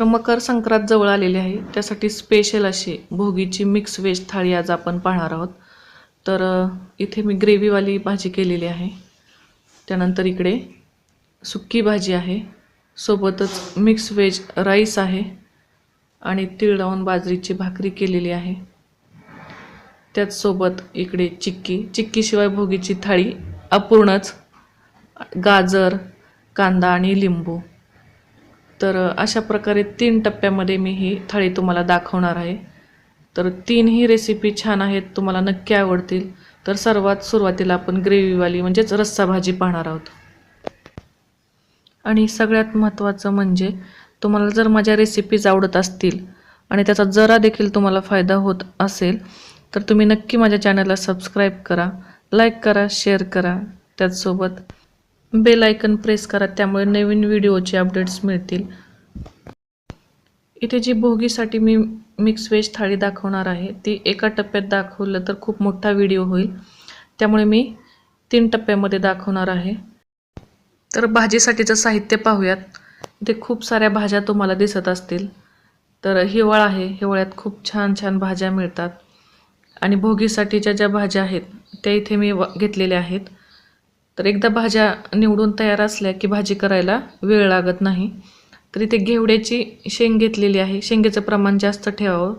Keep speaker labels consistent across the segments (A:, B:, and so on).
A: तर मकर संक्रांत जवळ आलेली आहे. त्यासाठी स्पेशल अशी भोगीची मिक्स व्हेज थाळी आज आपण पाहणार आहोत. तर इथे मी ग्रेव्हीवाली भाजी केलेली आहे. त्यानंतर इकडे सुक्की भाजी आहे. सोबतच मिक्स व्हेज राईस आहे. आणि तीळ लावून बाजरीची भाकरी केलेली आहे. त्याचसोबत इकडे चिक्की. चिक्कीशिवाय भोगीची थाळी अपूर्णच. गाजर कांदा आणि लिंबू. तर अशा प्रकारे तीन टप्प्यामध्ये मी ही थाळी तुम्हाला दाखवणार आहे. तर तीनही रेसिपी छान आहेत तुम्हाला नक्की आवडतील. तर सर्वात सुरुवातीला आपण ग्रेव्हीवाली म्हणजेच रस्सा भाजी पाहणार आहोत. आणि सगळ्यात महत्त्वाचं म्हणजे तुम्हाला जर माझ्या रेसिपीज आवडत असतील आणि त्याचा जरा देखील तुम्हाला फायदा होत असेल तर तुम्ही नक्की माझ्या चॅनलला सबस्क्राईब करा लाईक करा शेअर करा. त्याचसोबत बेल आयकन प्रेस करा त्यामुळे नवीन व्हिडिओचे अपडेट्स मिळतील. इथे जी भोगीसाठी मी मिक्स व्हेज थाळी दाखवणार आहे ती एका टप्प्यात दाखवलं तर खूप मोठा व्हिडिओ होईल. त्यामुळे मी तीन टप्प्यामध्ये दाखवणार आहे. तर भाजीसाठीचं साहित्य पाहूयात. इथे खूप साऱ्या भाज्या तुम्हाला दिसत असतील. तर हिवाळा आहे हिवाळ्यात खूप छान छान भाज्या मिळतात. आणि भोगीसाठीच्या ज्या भाज्या आहेत त्या इथे मी व- घेतलेल्या आहेत. तर एकदा भाज्या निवडून तयार असल्या की भाजी करायला वेळ लागत नाही. तर इथे घेवड्याची शेंग घेतलेली आहे. शेंगेचं प्रमाण जास्त ठेवावं.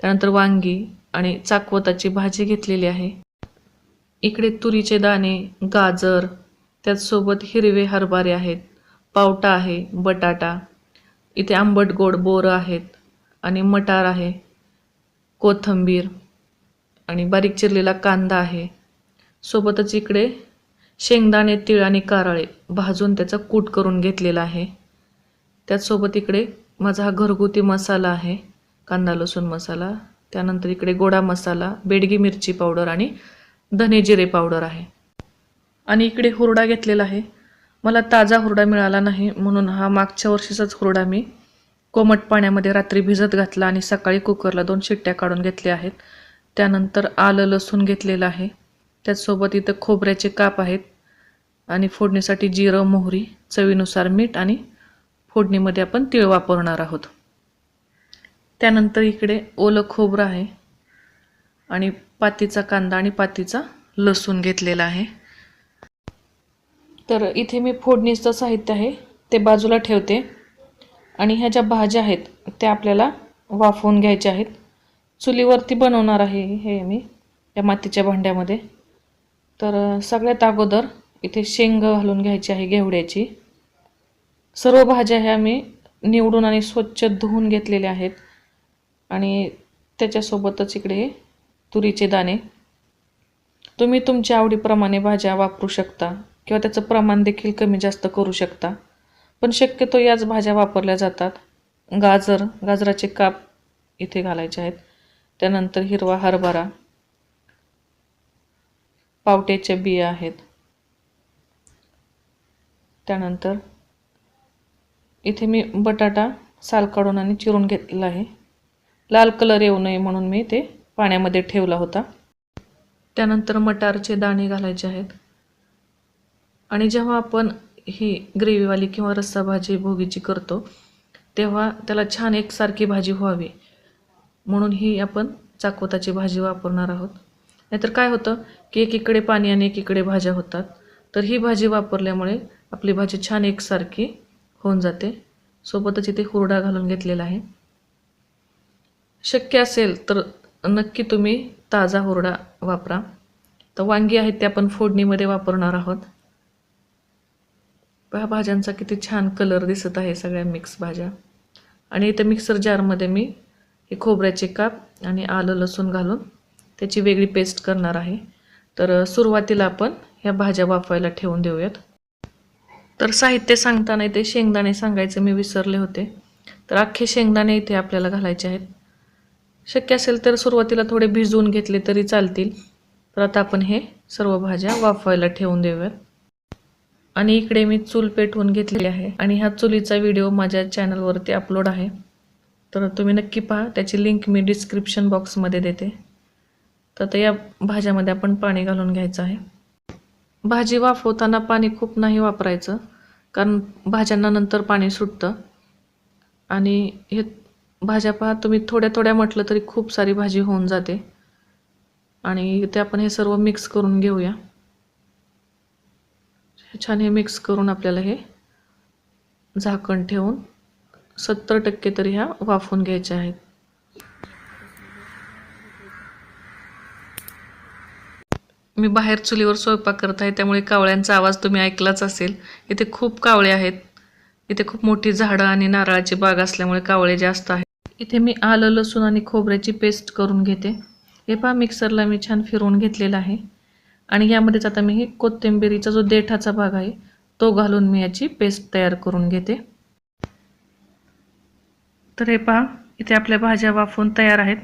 A: त्यानंतर वांगी आणि चाकवताची भाजी घेतलेली आहे. इकडे तुरीचे दाणे गाजर त्याचसोबत हिरवे हरभरे आहेत. पावटा आहे बटाटा. इथे आंबट गोड बोरं आहेत आणि मटार आहे. कोथिंबीर आणि बारीक चिरलेला कांदा आहे. सोबतच इकडे शेंगदाणे तीळ आणि कारळे भाजून त्याचा कूट करून घेतलेला आहे. त्याचसोबत इकडे माझा हा घरगुती मसाला आहे कांदा लसूण मसाला. त्यानंतर इकडे गोडा मसाला बेडगी मिरची पावडर आणि धने जिरे पावडर आहे. आणि इकडे हुरडा घेतलेला आहे. मला ताजा हुरडा मिळाला नाही म्हणून हा मागच्या वर्षीचाच हुरडा मी कोमट पाण्यामध्ये रात्री भिजत घातला आणि सकाळी कुकरला दोन शिट्ट्या काढून घेतल्या आहेत. त्यानंतर आलं लसूण घेतलेलं आहे. त्याचसोबत इथं खोबऱ्याचे काप आहेत. आणि फोडणीसाठी जिरं मोहरी चवीनुसार मीठ आणि फोडणीमध्ये आपण तीळ वापरणार आहोत. त्यानंतर इकडे ओलं खोबरं आहे आणि पातीचा कांदा आणि पातीचा लसूण घेतलेला आहे. तर इथे मी फोडणीचं साहित्य आहे ते बाजूला ठेवते. आणि ह्या ज्या भाज्या आहेत त्या आपल्याला वाफवून घ्यायच्या आहेत. चुलीवरती बनवणार आहे हे मी या मातीच्या भांड्यामध्ये. तर सगळ्यात अगोदर इथे शेंग घालून घ्यायची आहे घेवड्याची. सर्व भाज्या ह्या मी निवडून आणि स्वच्छ धुवून घेतलेल्या आहेत. आणि त्याच्यासोबतच इकडे तुरीचे दाणे. तुम्ही तुमच्या आवडीप्रमाणे भाज्या वापरू शकता किंवा त्याचं प्रमाण देखील कमी जास्त करू शकता. पण शक्यतो याच भाज्या वापरल्या जातात. गाजर गाजराचे काप इथे घालायचे आहेत. त्यानंतर हिरवा हरभरा पावट्याच्या बिया आहेत. त्यानंतर इथे मी बटाटा साल काढून आणि चिरून घेतलेला आहे. लाल कलर येऊ नये म्हणून मी ते पाण्यामध्ये ठेवला होता. त्यानंतर मटारचे दाणे घालायचे आहेत. आणि जेव्हा आपण ही ग्रेव्हीवाली किंवा रस्सा भाजी भोगीची करतो तेव्हा त्याला छान एकसारखी भाजी व्हावी. म्हणून ही आपण चाकवताची भाजी वापरणार आहोत. नाहीतर काय होतं की एकीकडे पाणी आणि एकीकडे भाज्या होतात. तर ही भाजी वापरल्यामुळे आपली भाजी छान एकसारखी होऊन जाते. सोबतच इथे हुरडा घालून घेतलेला आहे. शक्य असेल तर नक्की तुम्ही ताजा हुरडा वापरा. तर वांगी आहेत ते आपण फोडणीमध्ये वापरणार आहोत. ह्या भाज्यांचा किती छान कलर दिसत आहे सगळ्या मिक्स भाज्या. आणि इथे मिक्सर जारमध्ये मी हे खोबऱ्याचे काप आणि आलं लसूण घालून त्याची वेगळी पेस्ट करणार आहे. तर सुरुवातीला आपण ह्या भाज्या वाफवायला ठेवून देऊयात. तर साहित्य सांगताना इथे शेंगदाणे सांगायचं मी विसरले होते. तर अख्खे शेंगदाणे इथे आपल्याला घालायचे आहेत. शक्य असेल तर सुरुवातीला थोडे भिजवून घेतले तरी चालतील. तर आता आपण हे सर्व भाज्या वाफवायला ठेवून देऊयात. आणि इकडे मी चूल पेटवून घेतलेली आहे आणि ह्या चुलीचा व्हिडिओ माझ्या चॅनलवरती अपलोड आहे. तर तुम्ही नक्की पहा त्याची लिंक मी डिस्क्रिप्शन बॉक्समध्ये देते. तर आता या भाज्यामध्ये आपण पाणी घालून घ्यायचं आहे. भाजी वाफवताना पाणी खूप नाही वापरायचं कारण भाज्यांना नंतर पाणी सुटतं. आणि हे भाज्या पहा तुम्ही थोड्या थोड्या म्हटलं तरी खूप सारी भाजी होऊन जाते. आणि ते आपण हे सर्व मिक्स करून घेऊया. छान हे मिक्स करून आपल्याला हे झाकण ठेवून सत्तर टक्के तरी ह्या वाफून घ्यायच्या आहेत. मी बाहेर चुलीवर स्वयंपाक करत आहे त्यामुळे कावळ्यांचा आवाज तुम्ही ऐकलाच असेल. इथे खूप कावळे आहेत. इथे खूप मोठी झाडं आणि नारळाची बाग असल्यामुळे कावळे जास्त आहेत. इथे मी आलं लसूण आणि खोबऱ्याची पेस्ट करून घेते. हे पहा मिक्सरला मी छान फिरवून घेतलेलं आहे. आणि यामध्येच आता मी कोथिंबिरीचा जो देठाचा भाग आहे तो घालून मी याची पेस्ट तयार करून घेते. तर हे पहा इथे आपल्या भाज्या वाफवून तयार आहेत.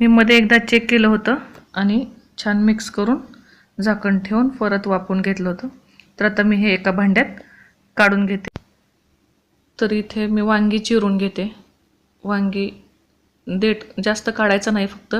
A: मी मध्ये एकदा चेक केलं होतं आणि छान मिक्स करून झाकण ठेवून परत वापून घेतलं होतं. तर आता मी हे एका भांड्यात काढून घेते. तर इथे मी वांगी चिरून घेते. वांगी देठ जास्त काढायचा नाही फक्त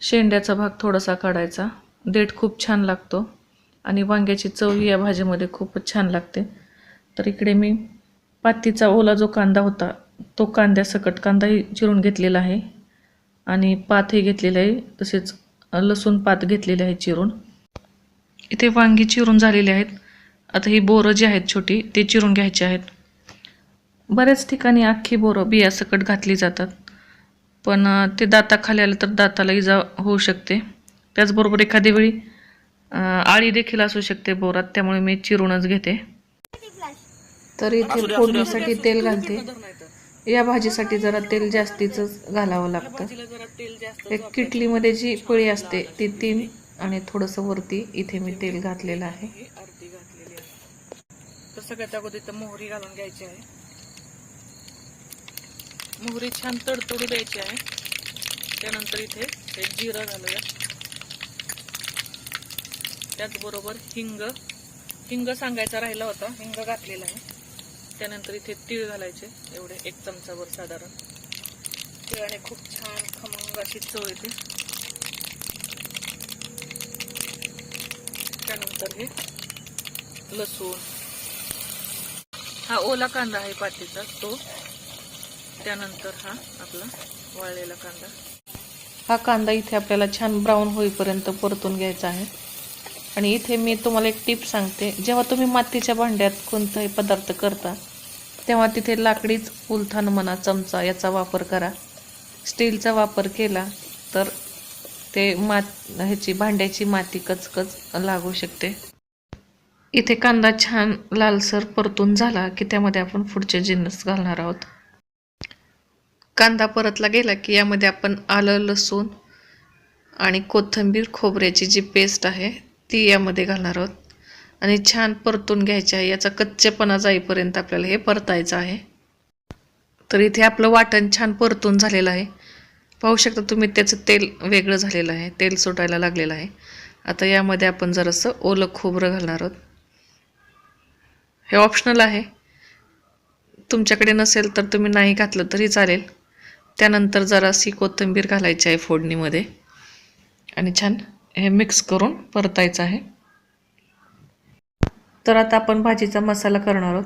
A: शेंड्याचा भाग थोडासा काढायचा. देठ खूप छान लागतो आणि वांग्याची चव ही या भाजीमध्ये खूपच छान लागते. तर इकडे मी पातीचा ओला जो कांदा होता तो कांद्यासकट कांदाही चिरून घेतलेला आहे. आणि पातही घेतलेला आहे तसेच लसूण पात घेतलेले आहे चिरून. इथे वांगी चिरून झालेली आहेत. आता ही बोरं जी आहेत छोटी ते चिरून घ्यायची आहेत. बऱ्याच ठिकाणी अख्खी बोरं बियासकट घातली जातात. पण ते ते दाताखाली आलं तर दाताला इजा होऊ शकते. त्याचबरोबर एखादी वेळी आळी देखील असू शकते बोरात त्यामुळे मी चिरूनच घेते. तर इथे फोडणीसाठी तेल घालते. या भाजीसाठी जरा तेल जास्तीच घालावं लागतं. एक किटलीमध्ये जी पळी असते ती तीन आणि थोडंसं वरती इथे मी तेल घातलेलं आहे.
B: अर्धी घातलेली आहे तर सगळ्यात अगोदर इथं मोहरी घालून घ्यायची आहे. मोहरी छान तडतडू द्यायची आहे. त्यानंतर इथे हे जिरं घालूया. त्याचबरोबर हिंग. हिंग सांगायचा राहिला होता हिंग घातलेला आहे. त्यानंतर इथे तीळ घालायचे एवढे एक चमचावर साधारण. तिळाने खूप छान खमंग अशी चव येते. त्यानंतर हे लसूण. हा ओला कांदा आहे पातीचा तो. त्यानंतर हा आपला वाळलेला कांदा.
A: हा कांदा इथे आपल्याला छान ब्राऊन होईपर्यंत परतून घ्यायचा आहे. आणि इथे मी तुम्हाला एक टिप सांगते. जेव्हा तुम्ही मातीच्या भांड्यात कोणताही पदार्थ करता तेव्हा तिथे लाकडीच उलथान म्हणा चमचा याचा वापर करा. स्टीलचा वापर केला तर ते मात ह्याची भांड्याची माती कचकच लागू शकते. इथे कांदा छान लालसर परतून झाला की त्यामध्ये आपण पुढचे जिन्नस घालणार आहोत. कांदा परतला गेला की यामध्ये आपण आलं लसूण आणि कोथिंबीर खोबऱ्याची जी पेस्ट आहे ती यामध्ये घालणार आहोत. आणि छान परतून घ्यायचे आहे याचा कच्चेपणा जाईपर्यंत आपल्याला हे परतायचं आहे. तर इथे आपलं वाटण छान परतून झालेलं आहे. पाहू शकता तुम्ही त्याचं तेल वेगळं झालेलं आहे तेल सुटायला लागलेलं आहे. आता यामध्ये आपण जरासं ओलं खोबरं घालणार आहोत. हे ऑप्शनल आहे. तुमच्याकडे नसेल तर तुम्ही नाही घातलं तरी चालेल. त्यानंतर जराशी कोथिंबीर घालायची आहे फोडणीमध्ये. आणि छान हे मिक्स करून परतायचं आहे. तर आता आपण भाजीचा मसाला करणार आहोत.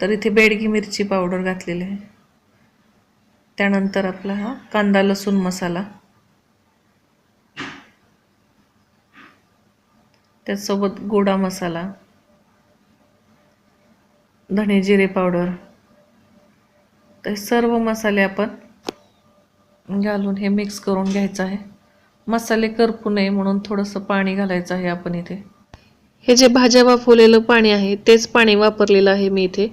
A: तर इथे बेडगी मिरची पावडर घातलेली आहे. त्यानंतर आपला हा कांदा लसूण मसाला. त्याचसोबत गोडा मसाला. धणे जिरे पावडर. तर सर्व मसाले आपण घालून हे मिक्स करून घ्यायचं आहे. मसाले करपू नये म्हणून थोडंसं पाणी घालायचं आहे आपण इथे. हे जे भाज्या वाफवलेलं पाणी आहे तेच पाणी वापरलेलं आहे मी इथे.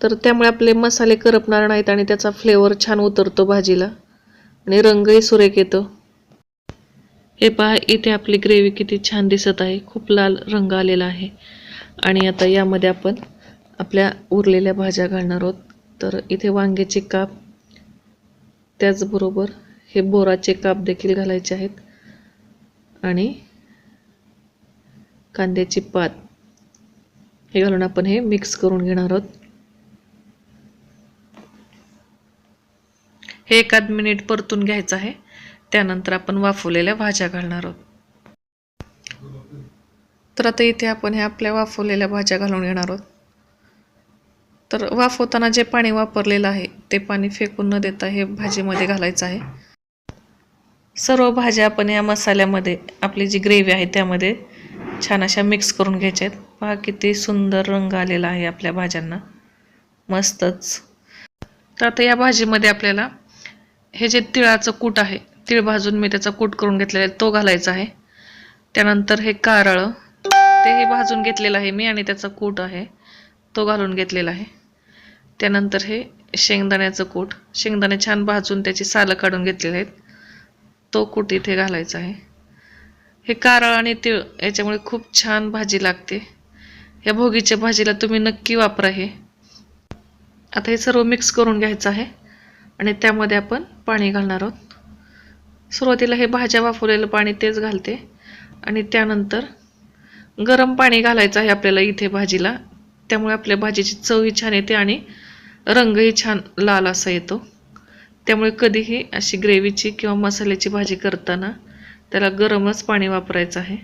A: तर त्यामुळे आपले मसाले करपणार नाहीत आणि त्याचा फ्लेवर छान उतरतो भाजीला. आणि रंगही सुरेख येतो. हे पहा इथे आपली ग्रेव्ही किती छान दिसत आहे. खूप लाल रंग आलेला आहे. आणि आता यामध्ये आपण आपल्या उरलेल्या भाज्या घालणार आहोत. तर इथे वांग्याचे काप त्याचबरोबर हे बोराचे काप देखील घालायचे आहेत. आणि कांद्याची पात हे घालून आपण हे मिक्स करून घेणार आहोत. हे एकाद मिनिट परतून घ्यायचं आहे. त्यानंतर आपण वाफवलेल्या भाज्या घालणार आहोत. तर आता इथे आपण ह्या आपल्या वाफवलेल्या भाज्या घालून घेणार आहोत. तर वाफवताना जे पाणी वापरलेलं आहे ते पाणी फेकून न देता हे भाजीमध्ये घालायचं आहे. सर्व भाज्या आपण या मसाल्यामध्ये आपली जी ग्रेव्ही आहे त्यामध्ये छान अशा मिक्स करून घ्यायच्या आहेत पहा किती सुंदर रंग आलेला आहे आपल्या भाज्यांना. मस्तच. तर आता या भाजीमध्ये आपल्याला हे जे तिळाचं कूट आहे तीळ भाजून मी त्याचा कूट करून घेतलेला आहे तो घालायचा आहे. त्यानंतर हे कारळं तेही भाजून घेतलेलं आहे मी आणि त्याचा कूट आहे तो घालून घेतलेला आहे. त्यानंतर हे शेंगदाण्याचं कूट. शेंगदाणे छान भाजून त्याची सालं काढून घेतलेले आहेत. तो कूट इथे घालायचा आहे? हे कारळ आणि तीळ याच्यामुळे खूप छान भाजी लागते. या भोगीच्या भाजीला तुम्ही नक्की वापरा हे. आता हे सर्व मिक्स करून घ्यायचं आहे आणि त्यामध्ये आपण पाणी घालणार आहोत. सुरुवातीला हे भाज्या वाफवलेलं पाणी तेच घालते आणि त्यानंतर गरम पाणी घालायचं आहे आपल्याला इथे भाजीला. त्यामुळे आपल्या भाजीची चवही छान येते आणि रंगही छान लाल असा येतो. त्यामुळे कधीही अशी ग्रेव्हीची किंवा मसाल्याची भाजी करताना त्याला गरमच पाणी वापरायचं आहे.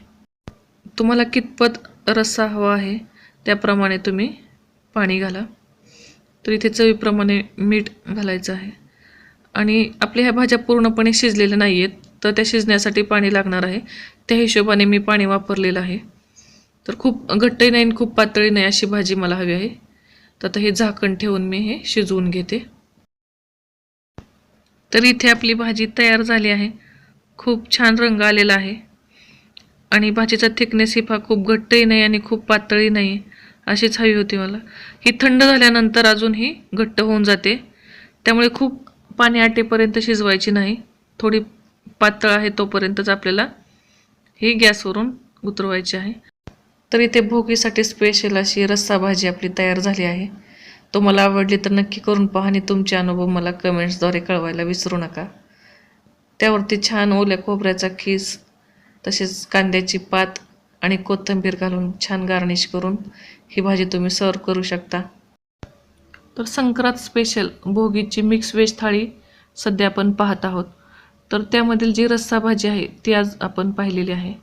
A: तुम्हाला कितपत रस्सा हवा आहे त्याप्रमाणे तुम्ही पाणी घाला. तर इथे चवीप्रमाणे मीठ घालायचं आहे. आणि आपल्या ह्या भाज्या पूर्णपणे शिजलेल्या नाही आहेत तर त्या शिजण्यासाठी पाणी लागणार आहे. त्या हिशोबाने मी पाणी वापरलेलं आहे. तर खूप घट्टही नाही आणि खूप पातळी नाही अशी भाजी मला हवी आहे. तर आता हे झाकण ठेवून मी हे शिजवून घेते. तर इथे आपली भाजी तयार झाली आहे. खूप छान रंग आलेला आहे. आणि भाजीचा थिकनेस ही फार खूप घट्टही नाही आणि खूप पातळी नाही. अशीच हवी होती मला. ही थंड झाल्यानंतर अजून ही घट्ट होऊन जाते. त्यामुळे खूप पाणी आटेपर्यंत शिजवायची नाही. थोडी पातळ आहे तोपर्यंतच आपल्याला ही गॅसवरून उतरवायची आहे. तर इथे भोगीसाठी स्पेशल अशी रस्सा भाजी आपली तयार झाली आहे. तुम्हाला आवडली तर नक्की करून पहा आणि तुमचे अनुभव मला कमेंट्सद्वारे कळवायला विसरू नका. त्यावरती छान ओल्या खोबऱ्याचा खीस तसेच कांद्याची पात आणि कोथिंबीर घालून छान गार्निश करून ही भाजी तुम्ही सर्व करू शकता. तर संक्रांत स्पेशल भोगीची मिक्स व्हेज थाळी सध्या आपण पाहत आहोत. तर त्यामधील जी रस्सा भाजी आहे ती आज आपण पाहिलेली आहे.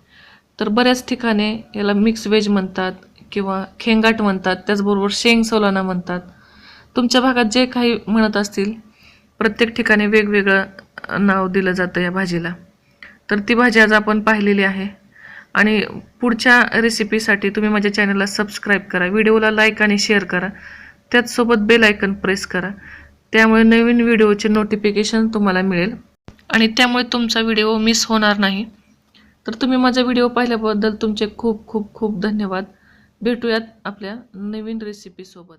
A: तर बऱ्याच ठिकाणी याला मिक्स व्हेज म्हणतात किंवा खेंगाट म्हणतात त्याचबरोबर शेंग सोलाना म्हणतात. तुमच्या भागात जे काही म्हणत असतील प्रत्येक ठिकाणी वेगवेगळं नाव दिलं जातं या भाजीला. तर ती भाजी आज आपण पाहिलेली आहे. आणि पुढच्या रेसिपीसाठी तुम्ही माझ्या चॅनलला सबस्क्राईब करा व्हिडिओला लाईक आणि शेअर करा. त्याचसोबत बेल आयकन प्रेस करा. त्यामुळे नवीन व्हिडिओचे नोटिफिकेशन तुम्हाला मिळेल. आणि त्यामुळे तुमचा व्हिडिओ मिस होणार नाही. तर तुम्ही माझा व्हिडिओ पाहिल्याबद्दल तुमचे खूप खूप खूप धन्यवाद. भेटूयात आपल्या नवीन रेसिपीसोबत